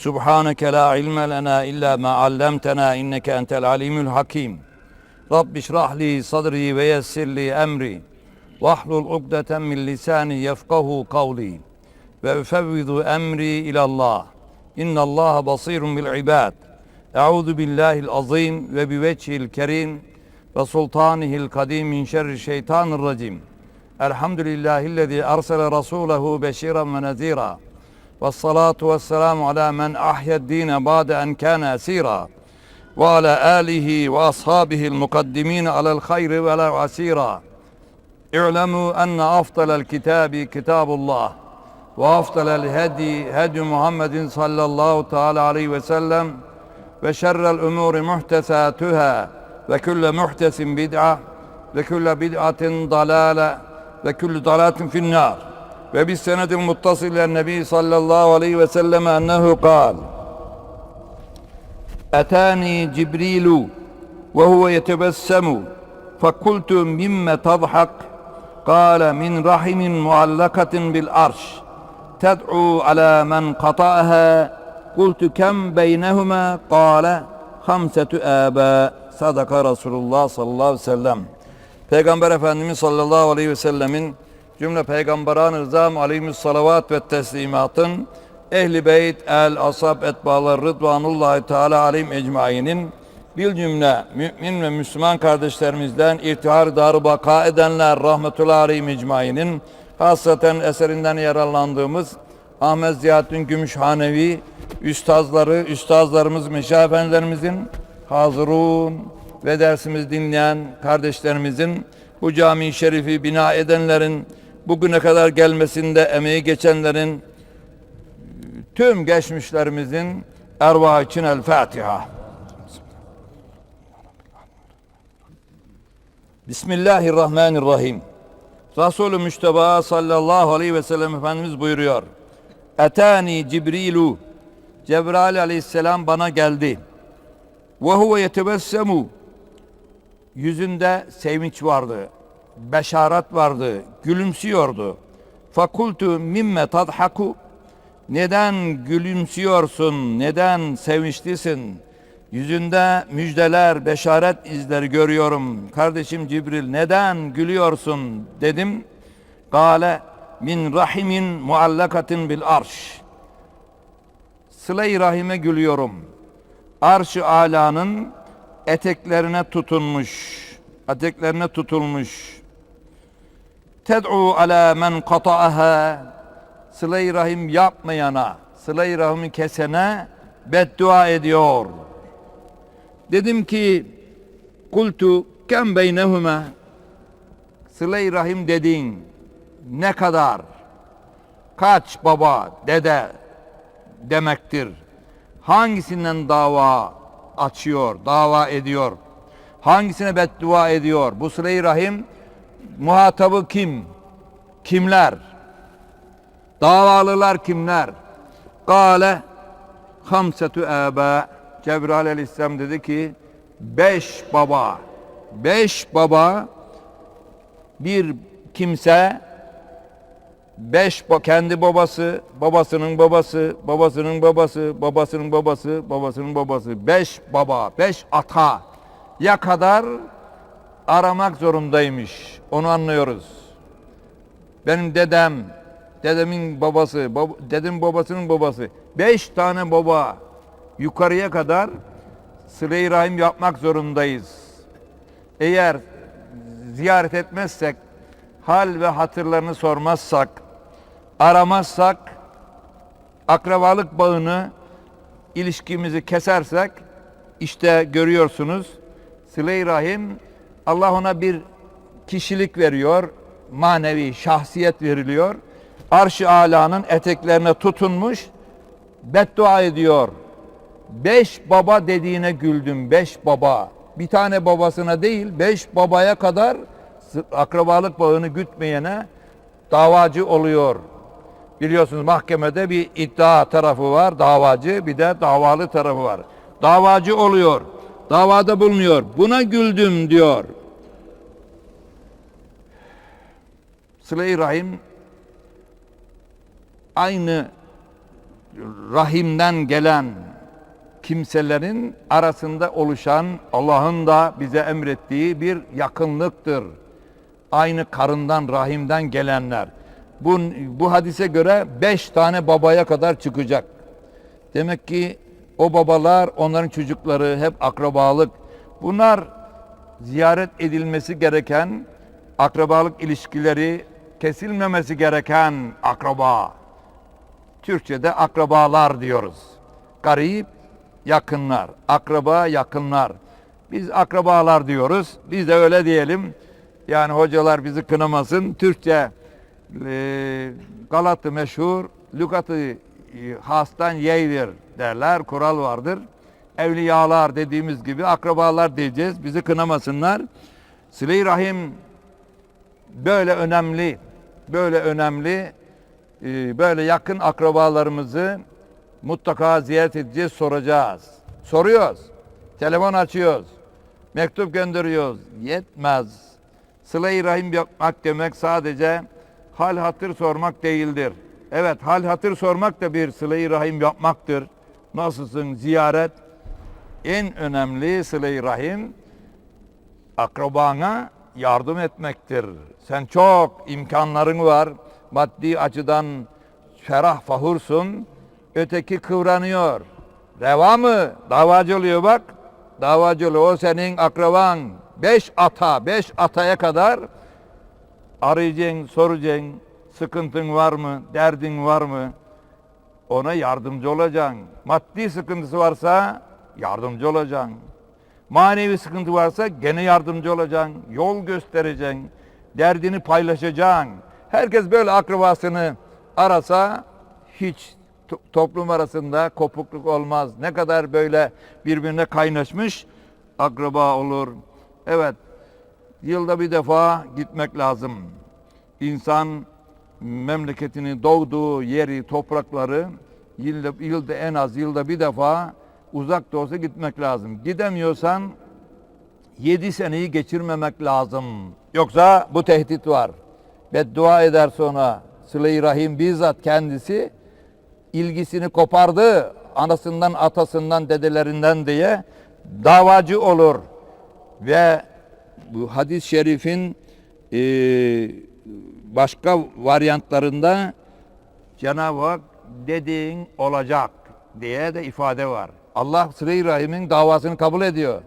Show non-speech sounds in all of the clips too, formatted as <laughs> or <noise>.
Subhaneke la ilme lena illa ma allamtena inneke entel alimul hakim. Rabbi şrahli sadri ve yessirli emri. Vahlul ukdeten min lisani yefkahu kavli. Ve üfevvidu emri ilallah. İnna Allah basirun bil ibad. Euzu billahil azim ve bi vecihil kerim ve sultanihil kadim min şerri şeytanir racim. Elhamdülillahillezî ersele rasûlehu beşîran ve nezîra. والصلاة والسلام على من أحيا الدين بعد أن كان أسيرا وعلى آله وأصحابه المقدمين على الخير ولا عسيرا. اعلموا أن أفضل الكتاب كتاب الله وأفضل الهدي هدي محمد صلى الله تعالى عليه وسلم وشر الأمور محدثاتها وكل محدث بدعة وكل بدعة ضلالة وكل ضلالة في النار. ve bi senedin muttasil ile Nebi sallallahu aleyhi ve selleme ennehu kal. Etani Cibrilu ve huve yetebessemu fakultu mimme tadhak. Kâle min rahimin muallakatin bil arş. Ted'u ala men kata'aha kultu kem beynehuma? Kâle hamsetu âbâ. Sadaka Resulullah sallallahu aleyhi ve sellem. Peygamber Efendimiz sallallahu aleyhi ve sellemin cümle peygamberan rızam aleyhimus salavat ve teslimatın ehli beyt el asab etbalar rıdvanullahi teala aleyhim ecmainin bir cümle mümin ve Müslüman kardeşlerimizden irtihar darı baka edenler rahmetullahi aleyhim ecmainin hasaten eserinden yararlandığımız Ahmet Ziyaddin Gümüşhanevi üstazları, üstazlarımız, meşah efendilerimizin hazırun ve dersimizi dinleyen kardeşlerimizin bu cami şerifi bina edenlerin bugüne kadar gelmesinde emeği geçenlerin tüm geçmişlerimizin ervah için el Fatiha. Bismillahirrahmanirrahim. Resulü Müşteba sallallahu aleyhi ve sellem Efendimiz buyuruyor. Etani Cibrilu Cebrail aleyhisselam bana geldi. Ve huve yetebessemu Yüzünde sevinç vardı. Beşaret vardı. Gülümsüyordu. Fakultu mimme tadhaku Neden gülümsüyorsun? Neden sevinçlisin? Yüzünde müjdeler, beşaret izleri görüyorum. Kardeşim Cibril neden gülüyorsun dedim. Gale min rahimin muallakatin bil arş. Sıla-i rahime gülüyorum. Arş-ı alanın eteklerine tutunmuş. Eteklerine tutulmuş. Ted'u ala men kata'aha. Sıla-i rahim yapmayana, sıla-i rahimi kesene beddua ediyor. Dedim ki kultu kem beynehuma sıla-i rahim dedin ne kadar kaç baba dede demektir. Hangisinden dava açıyor, dava ediyor? Hangisine beddua ediyor? Bu sıla-i rahim muhatabı kim? Kimler? Davalılar kimler? Kale hamsetu âbâ Cebrail aleyhisselam dedi ki beş baba beş baba bir kimse beş kendi babası babasının babası babasının babası babasının babası babasının babası beş baba beş ata ya kadar aramak zorundaymış. Onu anlıyoruz. Benim dedem dedemin babası bab, dedemin babasının babası. Beş tane baba. Yukarıya kadar sıle-i rahim yapmak zorundayız. Eğer ziyaret etmezsek, hal ve hatırlarını sormazsak, aramazsak, akrabalık bağını, ilişkimizi kesersek, işte görüyorsunuz sıle-i rahim Allah ona bir kişilik veriyor, manevi şahsiyet veriliyor. Arş-ı alanın eteklerine tutunmuş, beddua ediyor. Beş baba dediğine güldüm. Beş baba. Bir tane babasına değil, beş babaya kadar akrabalık bağını gütmeyene davacı oluyor. Biliyorsunuz mahkemede bir iddia tarafı var, davacı, bir de davalı tarafı var. Davacı oluyor, davada bulunuyor. Buna güldüm diyor. Sıla-i Rahim aynı rahimden gelen kimselerin arasında oluşan Allah'ın da bize emrettiği bir yakınlıktır. Aynı karından, rahimden gelenler. Bu, bu hadise göre beş tane babaya kadar çıkacak. Demek ki o babalar, onların çocukları hep akrabalık. Bunlar ziyaret edilmesi gereken, akrabalık ilişkileri kesilmemesi gereken akraba. Türkçe'de akrabalar diyoruz. Garip, yakınlar. Akraba, yakınlar. Biz akrabalar diyoruz. Biz de öyle diyelim. Yani hocalar bizi kınamasın. Türkçe e, Galatı meşhur, lügatı hastan yeydir derler. Kural vardır. Evliyalar dediğimiz gibi akrabalar diyeceğiz. Bizi kınamasınlar. Sıle-i Rahim böyle önemli, böyle önemli, e, böyle yakın akrabalarımızı mutlaka ziyaret edeceğiz, soracağız. Soruyoruz, telefon açıyoruz, mektup gönderiyoruz. Yetmez. Sıla-i Rahim yapmak demek sadece hal hatır sormak değildir. Evet, hal hatır sormak da bir sıla-i rahim yapmaktır. Nasılsın? Ziyaret. En önemli sıla-i rahim akrabana yardım etmektir. Sen çok imkanların var. Maddi açıdan ferah fahursun. Öteki kıvranıyor. Reva mı? Davacı oluyor bak. Davacı oluyor. O senin akraban. Beş ata, beş ataya kadar arayacaksın, soracaksın. Sıkıntın var mı? Derdin var mı? Ona yardımcı olacaksın. Maddi sıkıntısı varsa yardımcı olacaksın. Manevi sıkıntı varsa gene yardımcı olacaksın. Yol göstereceksin. Derdini paylaşacaksın. Herkes böyle akrabasını arasa hiç to- toplum arasında kopukluk olmaz. Ne kadar böyle birbirine kaynaşmış akraba olur. Evet, yılda bir defa gitmek lazım. İnsan memleketini doğduğu yeri, toprakları yılda, yılda en az yılda bir defa uzak da olsa gitmek lazım. Gidemiyorsan yedi seneyi geçirmemek lazım. Yoksa bu tehdit var. Beddua eder sonra Sıla-i Rahim bizzat kendisi ilgisini kopardı. Anasından, atasından, dedelerinden diye davacı olur. Ve bu hadis-i şerifin eee, başka varyantlarında Cenab-ı Hak dediğin olacak diye de ifade var. Allah Sıla-i Rahim'in davasını kabul ediyor.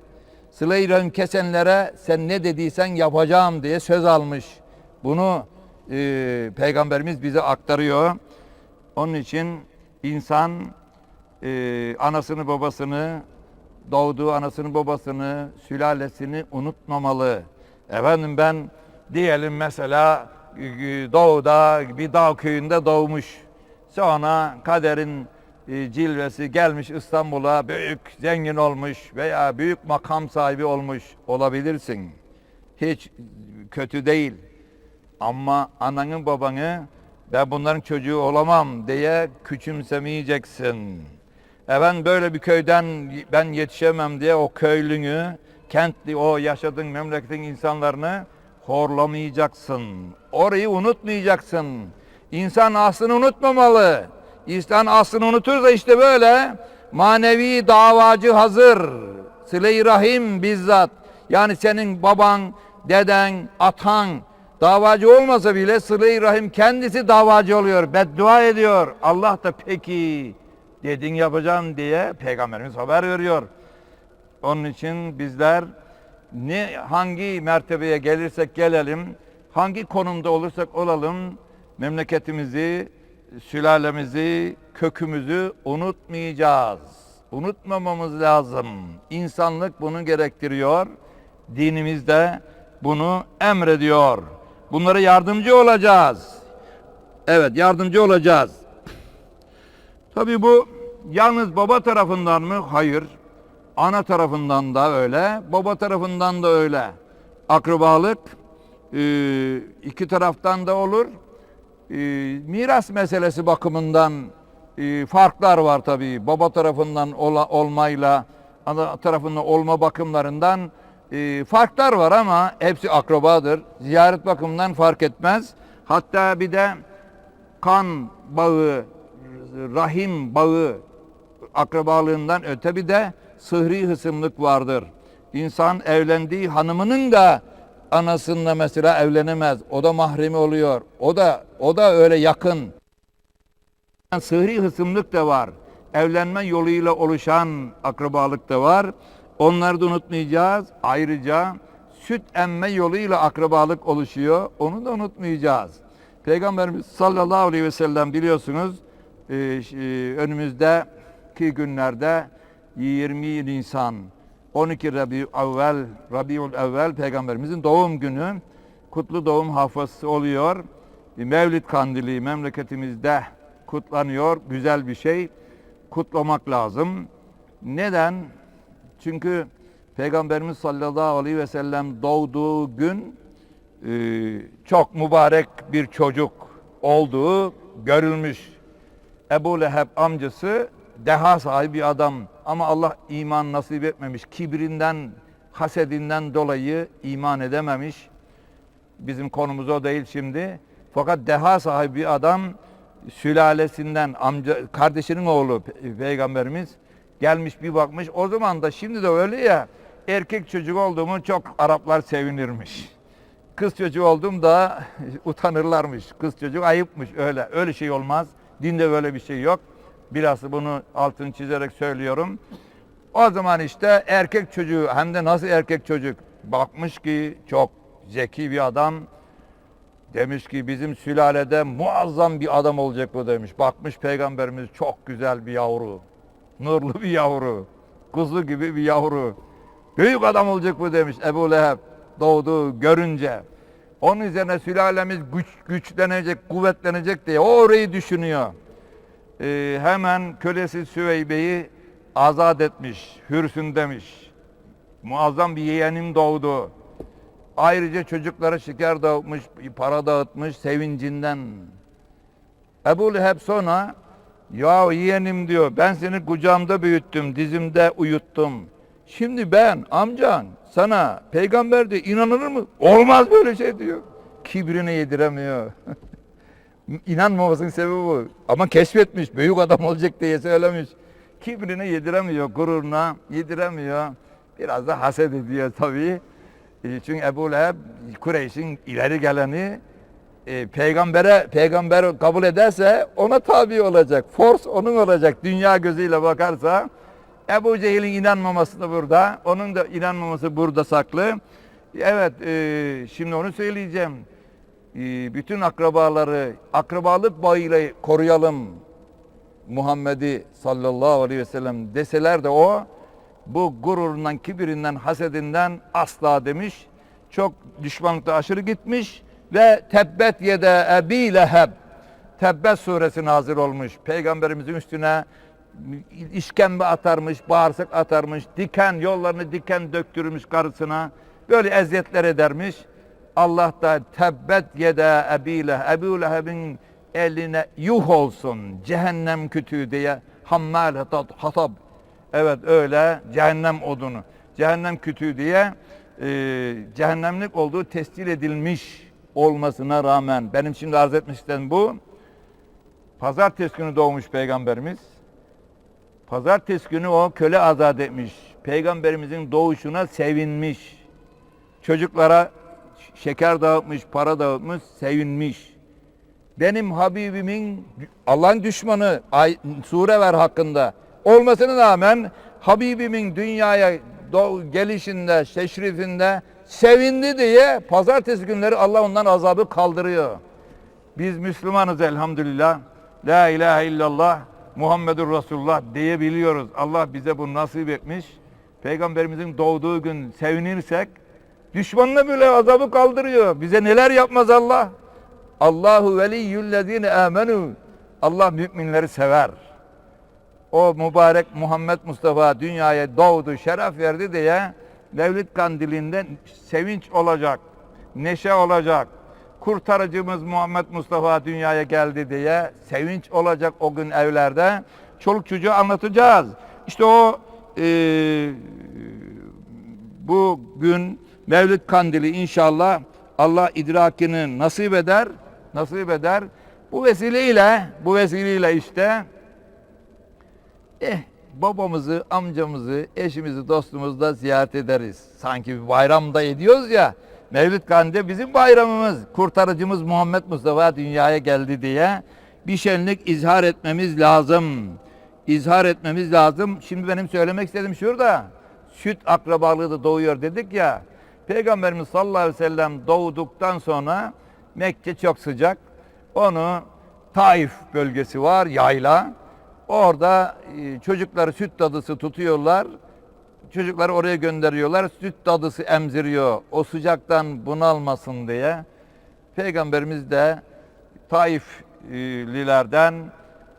Sıla-i Rahim kesenlere sen ne dediysen yapacağım diye söz almış. Bunu e, Peygamberimiz bize aktarıyor. Onun için insan e, anasını babasını, doğduğu anasını babasını, sülalesini unutmamalı. Efendim ben diyelim mesela e, doğuda bir dağ köyünde doğmuş. Sonra kaderin e, cilvesi gelmiş İstanbul'a büyük zengin olmuş veya büyük makam sahibi olmuş olabilirsin. Hiç kötü değil. Ama ananın babanı ben bunların çocuğu olamam diye küçümsemeyeceksin. Efendim böyle bir köyden ben yetişemem diye o köylünü, kentli o yaşadığın memleketin insanlarını horlamayacaksın. Orayı unutmayacaksın. İnsan aslını unutmamalı. İnsan aslını unutursa işte böyle manevi davacı hazır. Sıle-i Rahim bizzat. Yani senin baban, deden, atan davacı olmasa bile Sıle-i Rahim kendisi davacı oluyor. Beddua ediyor. Allah da peki dedin yapacağım diye Peygamberimiz haber veriyor. Onun için bizler ne hangi mertebeye gelirsek gelelim, hangi konumda olursak olalım memleketimizi, sülalemizi, kökümüzü unutmayacağız. Unutmamamız lazım. İnsanlık bunu gerektiriyor. Dinimiz de bunu emrediyor. Bunlara yardımcı olacağız. Evet, yardımcı olacağız. Tabii bu yalnız baba tarafından mı? Hayır. Ana tarafından da öyle, baba tarafından da öyle. Akrabalık e, iki taraftan da olur. E, miras meselesi bakımından e, farklar var tabii. Baba tarafından olmayla ana tarafından olma bakımlarından farklar var ama hepsi akrabadır. Ziyaret bakımından fark etmez. Hatta bir de kan bağı rahim bağı akrabalığından öte bir de sıhri hısımlık vardır. İnsan evlendiği hanımının da anasınla mesela evlenemez. O da mahremi oluyor. O da o da öyle yakın. Sıhri hısımlık da var. Evlenme yoluyla oluşan akrabalık da var. Onları da unutmayacağız. Ayrıca süt emme yoluyla akrabalık oluşuyor. Onu da unutmayacağız. Peygamberimiz sallallahu aleyhi ve sellem biliyorsunuz e, e, önümüzdeki günlerde 20 Nisan 12 Rabiul Evvel Rabiul Evvel peygamberimizin doğum günü kutlu doğum hafızası oluyor. Mevlid kandili memleketimizde kutlanıyor. Güzel bir şey. Kutlamak lazım. Neden? Çünkü Peygamberimiz sallallahu aleyhi ve sellem doğduğu gün e, çok mübarek bir çocuk olduğu görülmüş. Ebu Leheb amcası deha sahibi bir adam ama Allah iman nasip etmemiş. Kibrinden, hasedinden dolayı iman edememiş. Bizim konumuz o değil şimdi. Fakat deha sahibi bir adam sülalesinden amca kardeşinin oğlu pe- peygamberimiz gelmiş bir bakmış. O zaman da şimdi de öyle ya erkek çocuk olduğumu çok Araplar sevinirmiş. Kız çocuğu oldum da <laughs> utanırlarmış. Kız çocuk ayıpmış öyle. Öyle şey olmaz. Dinde böyle bir şey yok. Biraz bunu altını çizerek söylüyorum. O zaman işte erkek çocuğu hem de nasıl erkek çocuk bakmış ki çok zeki bir adam demiş ki bizim sülalede muazzam bir adam olacak bu demiş. Bakmış peygamberimiz çok güzel bir yavru. Nurlu bir yavru. Kuzu gibi bir yavru. Büyük adam olacak bu demiş Ebu Leheb doğduğu görünce. Onun üzerine sülalemiz güç, güçlenecek, kuvvetlenecek diye o orayı düşünüyor. Ee, hemen kölesi Süveybe'yi azat etmiş, hürsün demiş. Muazzam bir yeğenim doğdu. Ayrıca çocuklara şeker dağıtmış, para dağıtmış sevincinden. Ebu Leheb sonra ya yeğenim diyor ben seni kucağımda büyüttüm, dizimde uyuttum. Şimdi ben amcan sana peygamber diyor inanılır mı? Olmaz böyle şey diyor. Kibrine yediremiyor. <laughs> İnanmamasının sebebi bu. Ama keşfetmiş, büyük adam olacak diye söylemiş. Kibrine yediremiyor, gururuna yediremiyor. Biraz da haset ediyor tabii. E, Çünkü Ebu Leheb Kureyş'in ileri geleni e, peygambere peygamber kabul ederse ona tabi olacak. Force onun olacak. Dünya gözüyle bakarsa Ebu Cehil'in inanmaması da burada. Onun da inanmaması burada saklı. Evet e, şimdi onu söyleyeceğim. E, bütün akrabaları akrabalık bağıyla koruyalım. Muhammed'i sallallahu aleyhi ve sellem deseler de o bu gururundan, kibirinden, hasedinden asla demiş. Çok düşmanlıkta aşırı gitmiş ve tebbet yede ebi leheb Tebbet suresi nazil olmuş. Peygamberimizin üstüne işkembe atarmış, bağırsak atarmış, diken yollarını diken döktürmüş karısına. Böyle eziyetler edermiş. Allah da tebbet yede ebi leheb, Ebu eline yuh olsun cehennem kütüğü diye hammal hatab Evet öyle cehennem odunu. Cehennem kütüğü diye e, cehennemlik olduğu tescil edilmiş olmasına rağmen benim şimdi arz etmek istediğim bu. Pazartesi günü doğmuş peygamberimiz. Pazartesi günü o köle azat etmiş. Peygamberimizin doğuşuna sevinmiş. Çocuklara şeker dağıtmış, para dağıtmış, sevinmiş. Benim Habibimin Allah'ın düşmanı sure ver hakkında olmasına rağmen Habibimin dünyaya gelişinde, teşrifinde sevindi diye pazartesi günleri Allah ondan azabı kaldırıyor. Biz Müslümanız elhamdülillah. La ilahe illallah Muhammedur Resulullah diyebiliyoruz. Allah bize bunu nasip etmiş. Peygamberimizin doğduğu gün sevinirsek düşmanına bile azabı kaldırıyor. Bize neler yapmaz Allah? Allahu veliyyüllezine amenu. Allah müminleri sever. O mübarek Muhammed Mustafa dünyaya doğdu, şeref verdi diye Mevlid kandilinde sevinç olacak, neşe olacak. Kurtarıcımız Muhammed Mustafa dünyaya geldi diye sevinç olacak o gün evlerde. Çoluk çocuğa anlatacağız. İşte o e, bu gün Mevlid kandili inşallah Allah idrakini nasip eder, nasip eder. Bu vesileyle, bu vesileyle işte Eh babamızı, amcamızı, eşimizi, dostumuzu da ziyaret ederiz. Sanki bir bayramda ediyoruz ya. Mevlid Kandili bizim bayramımız. Kurtarıcımız Muhammed Mustafa dünyaya geldi diye bir şenlik izhar etmemiz lazım. İzhar etmemiz lazım. Şimdi benim söylemek istediğim şurada. Süt akrabalığı da doğuyor dedik ya. Peygamberimiz sallallahu aleyhi ve sellem doğduktan sonra Mekke çok sıcak. Onu Taif bölgesi var, yayla. Orada e, çocukları süt dadısı tutuyorlar. Çocukları oraya gönderiyorlar. Süt dadısı emziriyor. O sıcaktan bunalmasın diye. Peygamberimiz de Taiflilerden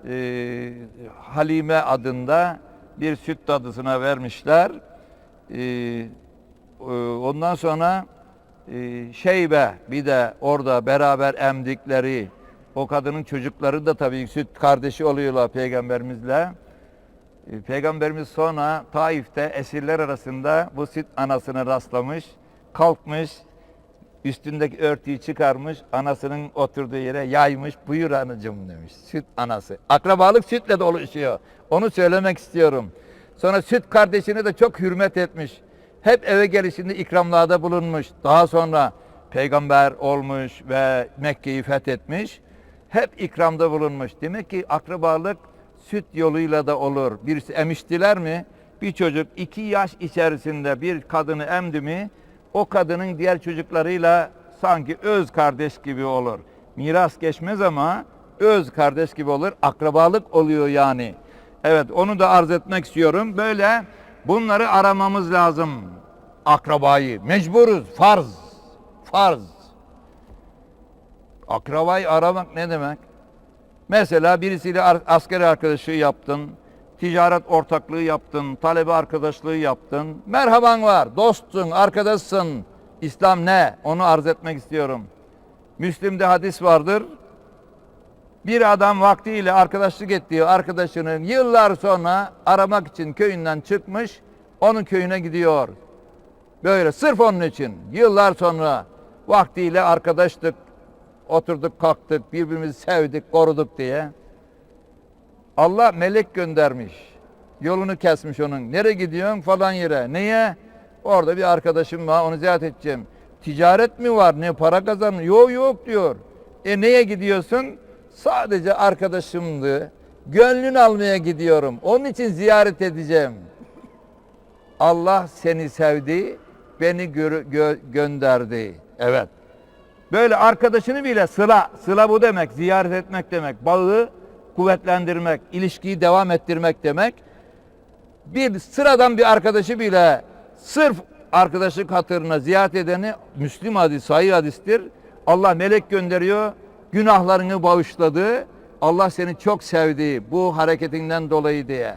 e, Halime adında bir süt dadısına vermişler. E, ondan sonra e, Şeybe bir de orada beraber emdikleri o kadının çocukları da tabii süt kardeşi oluyorlar peygamberimizle. E, Peygamberimiz sonra Taif'te esirler arasında bu süt anasına rastlamış, kalkmış, üstündeki örtüyü çıkarmış, anasının oturduğu yere yaymış, buyur anacığım demiş, süt anası. Akrabalık sütle de oluşuyor, onu söylemek istiyorum. Sonra süt kardeşini de çok hürmet etmiş. Hep eve gelişinde ikramlarda bulunmuş. Daha sonra peygamber olmuş ve Mekke'yi fethetmiş. Hep ikramda bulunmuş. Demek ki akrabalık süt yoluyla da olur. Birisi emiştiler mi? Bir çocuk iki yaş içerisinde bir kadını emdi mi? O kadının diğer çocuklarıyla sanki öz kardeş gibi olur. Miras geçmez ama öz kardeş gibi olur. Akrabalık oluyor yani. Evet onu da arz etmek istiyorum. Böyle bunları aramamız lazım. Akrabayı. Mecburuz. Farz. Farz. Akrabayı aramak ne demek? Mesela birisiyle askeri arkadaşlığı yaptın, ticaret ortaklığı yaptın, talebe arkadaşlığı yaptın. Merhaban var, dostsun, arkadaşsın. İslam ne? Onu arz etmek istiyorum. Müslim'de hadis vardır. Bir adam vaktiyle arkadaşlık ettiği arkadaşının yıllar sonra aramak için köyünden çıkmış, onun köyüne gidiyor. Böyle sırf onun için yıllar sonra vaktiyle arkadaştık, oturduk kalktık, birbirimizi sevdik, koruduk diye. Allah melek göndermiş. Yolunu kesmiş onun. Nereye gidiyorsun falan yere. Neye? Orada bir arkadaşım var onu ziyaret edeceğim. Ticaret mi var? Ne para kazanıyor? Yok yok diyor. E neye gidiyorsun? Sadece arkadaşımdı. Gönlünü almaya gidiyorum. Onun için ziyaret edeceğim. Allah seni sevdi, beni gö- gö- gönderdi. Evet. Böyle arkadaşını bile sıla, sıla bu demek, ziyaret etmek demek, bağı kuvvetlendirmek, ilişkiyi devam ettirmek demek. Bir sıradan bir arkadaşı bile sırf arkadaşlık hatırına ziyaret edeni Müslim hadis, sahih hadistir. Allah melek gönderiyor, günahlarını bağışladı. Allah seni çok sevdi bu hareketinden dolayı diye.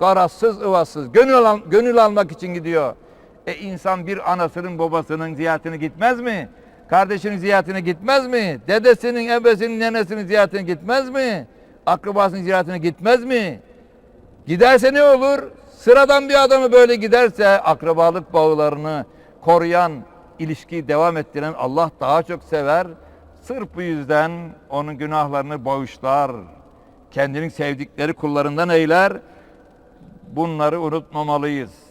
Garazsız, ıvasız, gönül, al- gönül almak için gidiyor. E insan bir anasının babasının ziyaretine gitmez mi? Kardeşinin ziyaretine gitmez mi? Dedesinin, ebesinin, nenesinin ziyaretine gitmez mi? Akrabasının ziyaretine gitmez mi? Giderse ne olur? Sıradan bir adamı böyle giderse akrabalık bağlarını koruyan, ilişkiyi devam ettiren Allah daha çok sever. Sırf bu yüzden onun günahlarını bağışlar. Kendinin sevdikleri kullarından eyler. Bunları unutmamalıyız.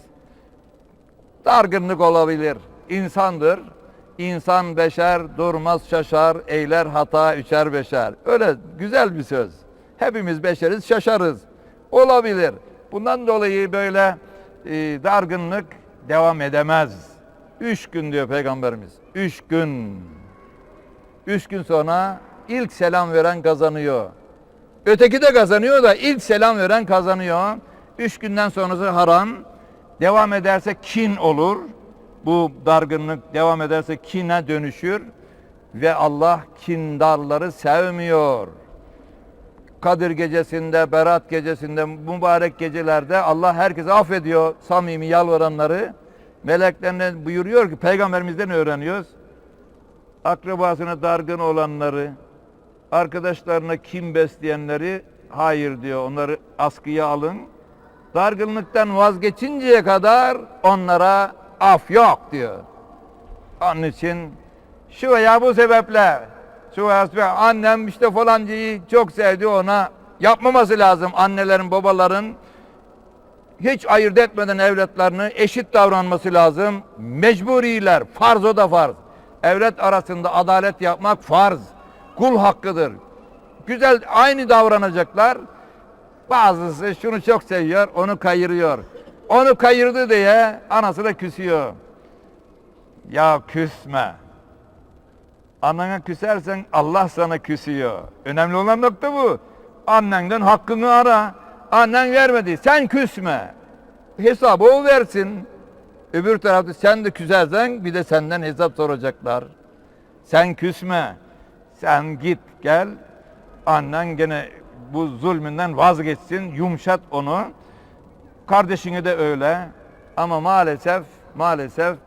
Dargınlık olabilir. İnsandır. İnsan beşer, durmaz şaşar, eyler hata üçer beşer. Öyle güzel bir söz. Hepimiz beşeriz, şaşarız. Olabilir. Bundan dolayı böyle e, dargınlık devam edemez. Üç gün diyor Peygamberimiz. Üç gün. Üç gün sonra ilk selam veren kazanıyor. Öteki de kazanıyor da ilk selam veren kazanıyor. Üç günden sonrası haram. Devam ederse kin olur. Bu dargınlık devam ederse kine dönüşür. Ve Allah kindarları sevmiyor. Kadir gecesinde, Berat gecesinde, mübarek gecelerde Allah herkese affediyor samimi yalvaranları. Meleklerine buyuruyor ki peygamberimizden öğreniyoruz. Akrabasına dargın olanları, arkadaşlarına kim besleyenleri hayır diyor. Onları askıya alın. Dargınlıktan vazgeçinceye kadar onlara af yok diyor. Onun için şu veya bu sebeple şu veya annem işte falancayı çok sevdi ona yapmaması lazım annelerin babaların hiç ayırt etmeden evlatlarını eşit davranması lazım. Mecburiler, farz o da farz. Evlat arasında adalet yapmak farz. Kul hakkıdır. Güzel aynı davranacaklar. Bazısı şunu çok seviyor, onu kayırıyor. Onu kayırdı diye anasına küsüyor. Ya küsme. Annene küsersen Allah sana küsüyor. Önemli olan nokta bu. Annenden hakkını ara. Annen vermedi. Sen küsme. Hesabı o versin. Öbür tarafta sen de küsersen bir de senden hesap soracaklar. Sen küsme. Sen git gel. Annen gene bu zulmünden vazgeçsin. Yumuşat onu. Kardeşini de öyle. Ama maalesef maalesef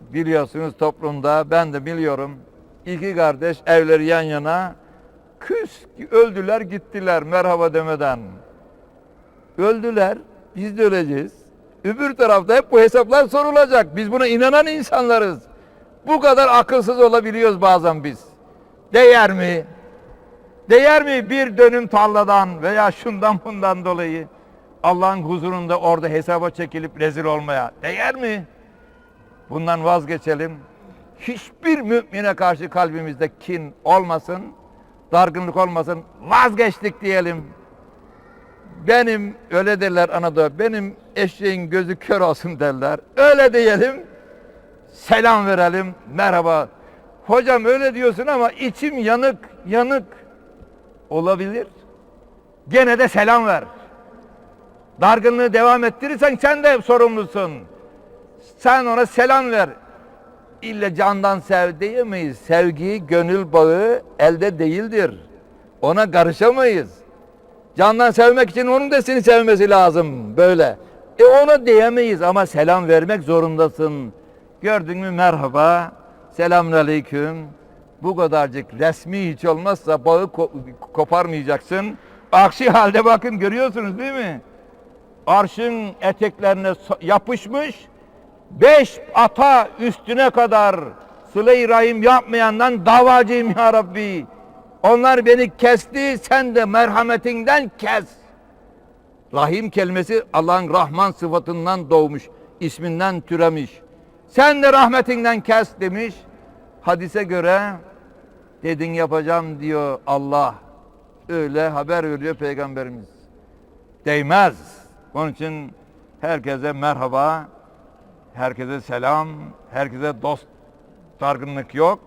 biliyorsunuz toplumda ben de biliyorum iki kardeş evleri yan yana küs öldüler gittiler merhaba demeden. Öldüler biz de öleceğiz. Öbür tarafta hep bu hesaplar sorulacak. Biz buna inanan insanlarız. Bu kadar akılsız olabiliyoruz bazen biz. Değer mi? Değer mi bir dönüm tarladan veya şundan bundan dolayı Allah'ın huzurunda orada hesaba çekilip rezil olmaya değer mi? Bundan vazgeçelim. Hiçbir mümine karşı kalbimizde kin olmasın, dargınlık olmasın. Vazgeçtik diyelim. Benim öyle derler Anadolu. Benim eşeğin gözü kör olsun derler. Öyle diyelim. Selam verelim. Merhaba. Hocam öyle diyorsun ama içim yanık, yanık. Olabilir. Gene de selam ver. Dargınlığı devam ettirirsen sen de sorumlusun. Sen ona selam ver. İlle candan sev diyemeyiz. Sevgi, gönül bağı elde değildir. Ona karışamayız. Candan sevmek için onun da seni sevmesi lazım böyle. E ona diyemeyiz ama selam vermek zorundasın. Gördün mü merhaba, selamünaleyküm. Bu kadarcık resmi hiç olmazsa bağı ko- koparmayacaksın. Aksi halde bakın görüyorsunuz değil mi? Arşın eteklerine yapışmış. Beş ata üstüne kadar sıla-i rahim yapmayandan davacıyım ya Rabbi. Onlar beni kesti, sen de merhametinden kes. Rahim kelimesi Allah'ın Rahman sıfatından doğmuş, isminden türemiş. Sen de rahmetinden kes demiş. Hadise göre dedin yapacağım diyor Allah. Öyle haber veriyor Peygamberimiz. Değmez. Onun için herkese merhaba, herkese selam, herkese dost dargınlık yok.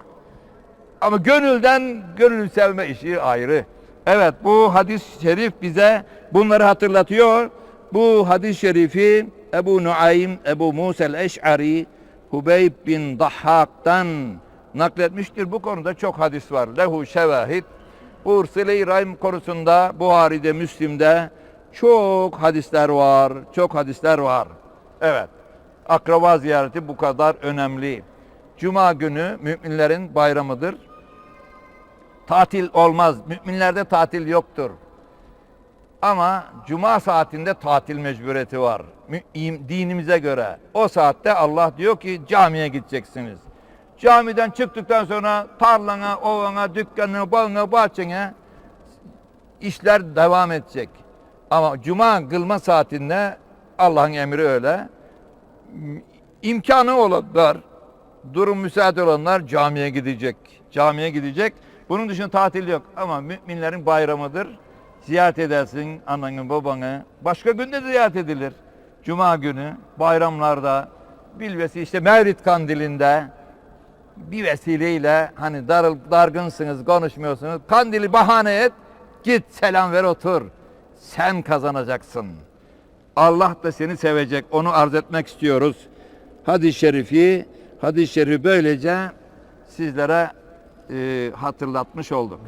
Ama gönülden gönül sevme işi ayrı. Evet bu hadis-i şerif bize bunları hatırlatıyor. Bu hadis-i şerifi Ebu Nuaym, Ebu Musa el-Eş'ari, Hubeyb bin Dahhak'tan nakletmiştir. Bu konuda çok hadis var. Lehu şevahid. Bu Sıla-i Rahim konusunda Buhari'de, Müslim'de çok hadisler var. Çok hadisler var. Evet. Akraba ziyareti bu kadar önemli. Cuma günü müminlerin bayramıdır. Tatil olmaz. Müminlerde tatil yoktur. Ama cuma saatinde tatil mecburiyeti var. Dinimize göre. O saatte Allah diyor ki camiye gideceksiniz. Camiden çıktıktan sonra tarlana, ovana, dükkanına, bağına, bahçene işler devam edecek. Ama cuma kılma saatinde Allah'ın emri öyle. İmkanı olanlar, durum müsait olanlar camiye gidecek. Camiye gidecek. Bunun dışında tatil yok. Ama müminlerin bayramıdır. Ziyaret edersin ananı babanı. Başka günde de ziyaret edilir. Cuma günü, bayramlarda, bilvesi işte Mevlid kandilinde bir vesileyle hani darıl, dargınsınız, konuşmuyorsunuz. Kandili bahane et, git selam ver otur. Sen kazanacaksın. Allah da seni sevecek. Onu arz etmek istiyoruz. Hadis-i şerifi, hadis-i şerifi böylece sizlere e, hatırlatmış olduk.